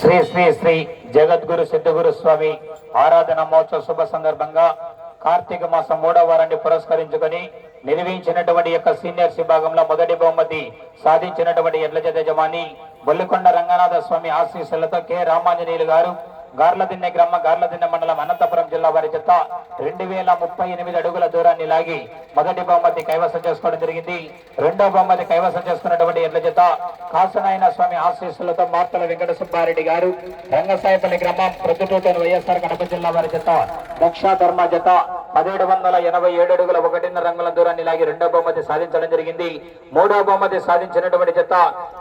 శ్రీ శ్రీ శ్రీ జగద్గురు సిద్ధగురు స్వామి ఆరాధన మహోత్సవ శుభ సందర్భంగా కార్తీక మాసం మూడవ వారాన్ని పురస్కరించుకొని నిర్వహించినటువంటి యొక్క సీనియర్స్ విభాగంలో మొదటి బహుమతి సాధించినటువంటి ఎడ్ల యజమాని బొల్లికొండ రంగనాథ స్వామి ఆశీస్సులతో కె రామాంజనేయులు గారు గార్లదిన్నె గ్రామ గార్లదిన్నె మండలం అనంత జిల్లా వారి చెత్త రెండు వేల ముప్పై ఎనిమిది అడుగుల దూరాన్ని లాగి మొదటి బహుమతి కైవసం చేసుకోవడం జరిగింది. రెండో బహుమతి కైవసం చేసుకున్నటువంటి ఎడ్ల జత కాసనాయన స్వామి ఆశీస్సులతో మార్తల వెంకట సుబ్బారెడ్డి గారు రంగసాయపల్లి గ్రామం ప్రొద్దుటూటను వైఎస్ఆర్ కడప జిల్లా వారి జత దక్ష ధర్మ జత పదిహేడు వందల ఎనభై ఏడు అడుగుల ఒకటిన్నర రంగుల దూరాన్ని లాగి రెండో బహుమతి సాధించడం జరిగింది. మూడో బహుమతి సాధించినటువంటి జత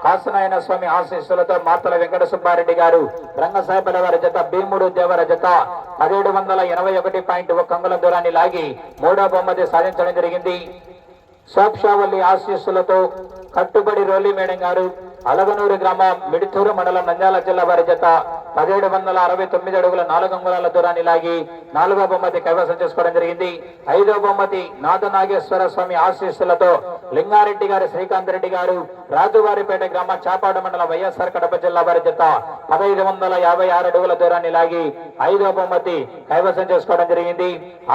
కాసనాయన స్వామి ఆశీస్సులతో మార్తల వెంకట సుబ్బారెడ్డి గారు రంగసాయపల వారి జత భీముడు దేవర జత పదిహేడు వందల ఎనభై ఒకటి పాయింట్ ఒక అంగుల దూరాన్ని లాగి మూడో బహుమతి సాధించడం జరిగింది. సోక్షావల్లి ఆశీస్సులతో కట్టుబడి రోలి మేడం గారు అలగనూరు గ్రామం మిడితూరు మండలం నంద్యాల జిల్లా వారి జత పదిహేడు వందల అరవై తొమ్మిది అడుగుల నాలుగు అంగుళాల దూరాన్ని లాగి నాలుగో బహుమతి కైవసం చేసుకోవడం జరిగింది. ఐదో బహుమతి నాగనాగేశ్వర స్వామి ఆశీస్సులతో లింగారెడ్డి గారు శ్రీకాంత్ రెడ్డి గారు రాజువారిపేట గ్రామ చాపాడు మండలం వైఎస్ఆర్ కడప జిల్లా వారి జత పదహైదు వందల యాభై ఆరు అడుగుల దూరాన్ని లాగి ఐదో బహుమతి కైవసం చేసుకోవడం జరిగింది.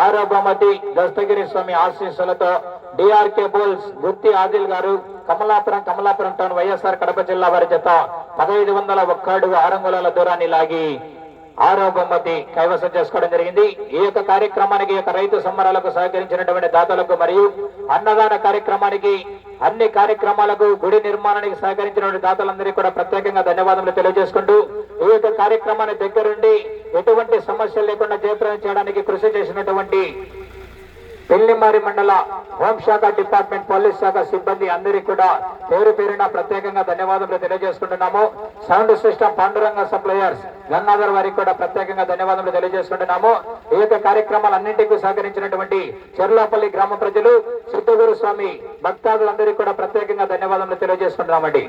ఆరో బహుమతి దస్తగిరి స్వామి ఆశీస్సులతో డిఆర్కే బోల్స్ గుత్తి ఆదిల్ గారు కమలాపురం కమలాపురం టౌన్ వైఎస్ఆర్ కడప జిల్లా వారి చేత పదహైదు వందల ఒక్క అడుగు ఆరంగుళాల దూరాన్ని లాగి ఆరో బహుమతి కైవసం చేసుకోవడం జరిగింది. ఈ యొక్క కార్యక్రమానికి యొక్క రైతు సంబరాలకు సహకరించినటువంటి దాతలకు మరియు అన్నదాన కార్యక్రమానికి అన్ని కార్యక్రమాలకు గుడి నిర్మాణానికి సహకరించినటువంటి దాతలందరికీ కూడా ప్రత్యేకంగా ధన్యవాదములు తెలియజేసుకుంటూ ఈ యొక్క కార్యక్రమాన్ని దగ్గరుండి ఎటువంటి సమస్యలు లేకుండా జయప్రదం చేయడానికి కృషి చేసినటువంటి పెళ్ళిమారి మండల హోంశాఖ డిపార్ట్మెంట్ పోలీస్ శాఖ సిబ్బంది అందరికీ కూడా పేరు పేరున ప్రత్యేకంగా ధన్యవాదాలు తెలియజేసుకుంటున్నాము. Sound system Panduranga suppliers Gangadhar వారికి కూడా ప్రత్యేకంగా ధన్యవాదాలు తెలియజేసుకుంటున్నాము. ఈ యొక్క కార్యక్రమాలన్నింటికీ సహకరించినటువంటి చెర్లాపల్లి గ్రామ ప్రజలు సిద్ధగురు స్వామి భక్తాదులందరికీ కూడా ప్రత్యేకంగా ధన్యవాదాలు తెలియజేసుకుంటున్నామండి.